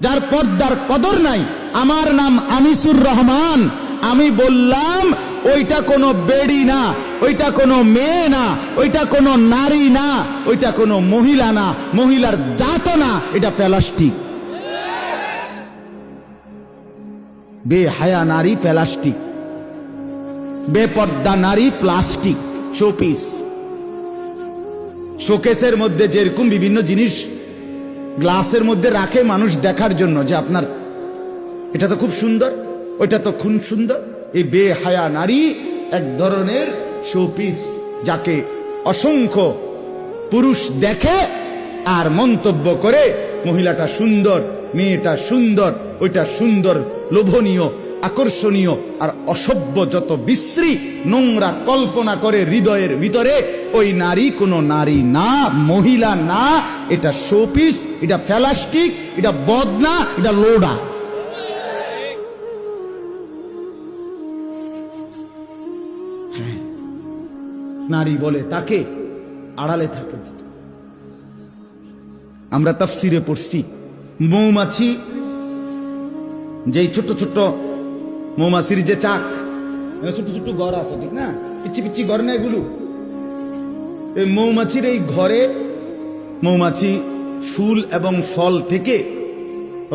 যার পর্দার কদর নাই। আমার নাম আনিসুর রহমান। আমি বললাম, ওইটা কোনো বেড়ি না, ওইটা কোনো মেয়ে না, ওইটা কোনো নারী না, ওইটা কোনো মহিলা না, মহিলার জাত না, এটা প্লাস্টিক। বেহায়া নারী প্লাস্টিক, বেপর্দা নারী প্লাস্টিক, শোপিস। শোকেসের মধ্যে যেরকম বিভিন্ন জিনিস গ্লাসের মধ্যে রাখে মানুষ দেখার জন্য যে আপনার, এটা তো খুব সুন্দর, ওইটা তো খুব সুন্দর। এই বেহায়া নারী এক ধরনের শোপিস যাকে অসংখ্য পুরুষ দেখে আর মন্তব্য করে, মহিলাটা সুন্দর, মেয়েটা সুন্দর, ওইটা সুন্দর, লোভনীয়, আকর্ষণীয় আর অসভ্য যত বিশ্রী নোংরা কল্পনা করে হৃদয়ের ভিতরে, ওই নারী কোনো নারী না, মহিলা না এটা শোপিস এটা ফ্যালাস্টিক এটা বদনা, এটা লোডা। হ্যাঁ। নারী বলে তাকে, আড়ালে থাকে আমরা তাফসিরে পড়ছি, মৌমাছি, যেই ছোট ছোট মৌমাছির যে চাক ছোট ছোট ঘর আছে, ঠিক না? পিচ্ছি পিচ্ছি ঘর না এগুলো? এই মৌমাছির এই ঘরে মৌমাছি ফুল এবং ফল থেকে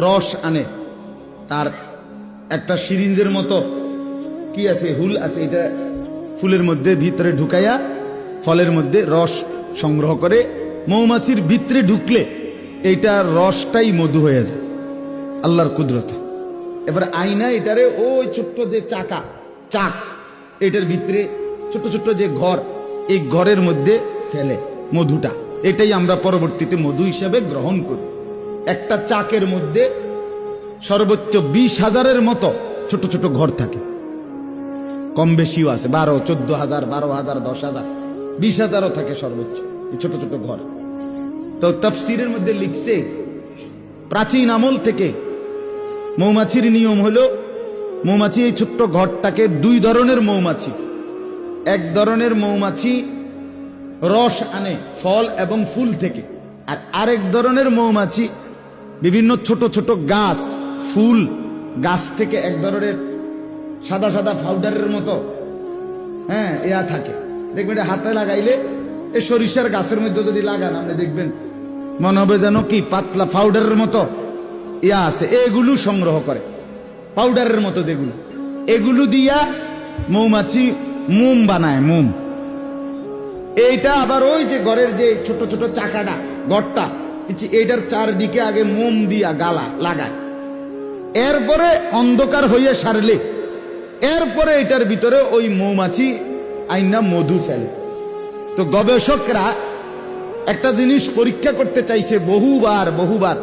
রস আনে। তার একটা সিরিঞ্জের মতো কি আছে? হুল আছে। এটা ফুলের মধ্যে ভিতরে ঢুকাইয়া ফলের মধ্যে রস সংগ্রহ করে। মৌমাছির ভিতরে ঢুকলে এইটা রসটাই মধু হয়ে যায়, আল্লাহর কুদরতে। এবার আয়না এটারে ওই ছোট্ট যে চাকা, চাক, এটার ভিতরে ছোট্ট ছোট্ট যে ঘর, এই ঘরের মধ্যে ফেলে মধুটা। এটাই আমরা পরবর্তীতে মধু হিসাবে গ্রহণ করি। একটা চাকের মধ্যে সর্বোচ্চ বিশ হাজারের মতো ছোট ছোট ঘর থাকে। কম বেশিও আছে, বারো, চোদ্দ হাজার, বারো হাজার, দশ হাজার, বিশ হাজারও থাকে সর্বোচ্চ ছোট ছোট ঘর। তো তফসিরের মধ্যে লিখছে, প্রাচীন আমল থেকে মৌমাছির নিয়ম হলো, মৌমাছি এই ছোট্ট ঘরটাকে দুই ধরনের মৌমাছি। এক ধরনের মৌমাছি রস আনে ফল এবং ফুল থেকে। আর আরেক ধরনের মৌমাছি, বিভিন্ন ছোট ছোট গাছ, ফুল, গাছ থেকে এক ধরনের সাদা সাদা পাউডারের মতো হ্যাঁ এয়া থাকে। দেখবেন এটা হাতে লাগাইলে এই সরিষার গাছের মধ্যে যদি লাগান, আপনি দেখবেন মনে হবে যেন কি, পাতলা পাউডারের মতো ইয়া আছে। এগুলো সংগ্রহ করে পাউডারের মতো যেগুলো। এগুলো দিয়া মৌমাছি মোম বানায়, মোম। এইটা আবার ওই যে ঘরের যে ছোট ছোট চাকাটা, ঘরটা এইটার চারদিকে আগে মোম দিয়া গালা লাগায়। এরপরে অন্ধকার হইয়া সারলে, এরপরে এটার ভিতরে ওই মৌমাছি আইনা মধু ফেলে। তো গবেষকরা একটা জিনিস পরীক্ষা করতে চাইছে বহুবার বহুবার,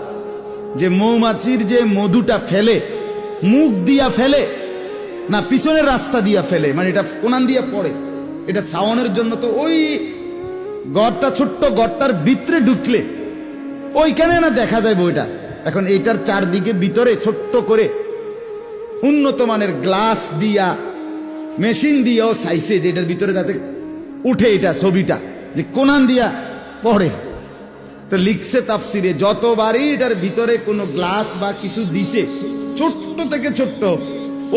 যে মৌমাছির যে মধুটা ফেলে, মুখ দিয়া ফেলে, না পিছনের রাস্তা দিয়া ফেলে মানে এটা কোনান দিয়া পড়ে। এটা ছাওয়ানোর জন্য তো ওই গড়টা, ছোট্ট গড়টার ভিতরে ঢুকলে ওইখানে না দেখা যায় বইটা এখন এইটার চারদিকে ভিতরে ছোট্ট করে উন্নত মানের গ্লাস দিয়া, মেশিন দিয়েও সাইছে যে এটার ভিতরে যাতে উঠে এটা ছবিটা, যে কোনান দিয়া পড়ে। তো লিখছে তাফসিরে, যতবারই এটার ভিতরে কোনো গ্লাস বা কিছু দিছে, ছোট্ট থেকে ছোট্ট,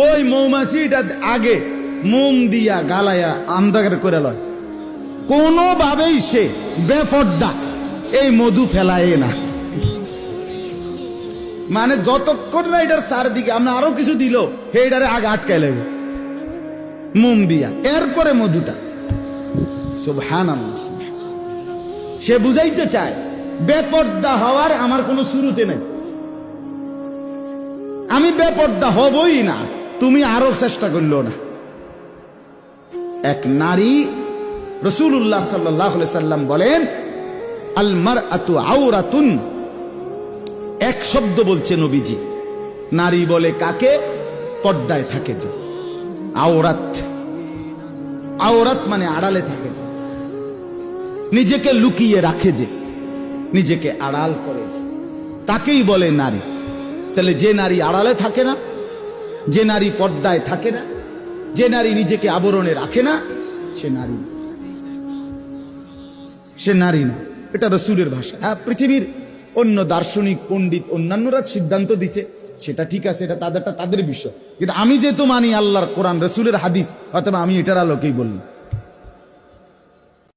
ওই মৌমাছি এটা আগে মোম দিয়া গালায়া আন্দাগার করে লয়। কোনোভাবেই সে বেফর্দা, এই মধু ফেলায় না। মানে যতক্ষণ না এটার চারদিকে, আমরা আরও কিছু দিল, হে আগে আটকাই লাগবে মোম দিয়া, এরপরে মধুটা। সুবহান সে বুঝাইতে চায় বেপর্দা হওয়ার আমার কোনো শুরুতে নেই। আমি বেপর্দা হবই না, তুমি আরও চেষ্টা করল না। এক নারী রসুল্লাহ সাল্লাহ সাল্লাম বলেন আলমার আতু আউরাতুন এক শব্দ বলছে নবীজি। নারী বলে কাকে? পর্দায় থাকে যে। আওরাত। আওরাত মানে আড়ালে থাকে যে। নিজেকে লুকিয়ে রাখে যে। নিজেকে আড়াল করে যে। তাকেই বলে নারী। তাহলে যে নারী আড়ালে থাকে না, যে নারী পর্দায় থাকে না যে নারী নিজেকে আবরণে রাখে না, সে নারী সে নারী না। এটা রসুলের ভাষা। হ্যাঁ পৃথিবীর অন্য দার্শনিক, পণ্ডিত, অন্যান্যরা সিদ্ধান্ত দিছে, সেটা ঠিক আছে, এটা তাদেরটা তাদের বিষয়। কিন্তু আমি যেহেতু মানি আল্লাহর কোরআন, রসুলের হাদিস, অথবা আমি এটার আলোকেই বললাম।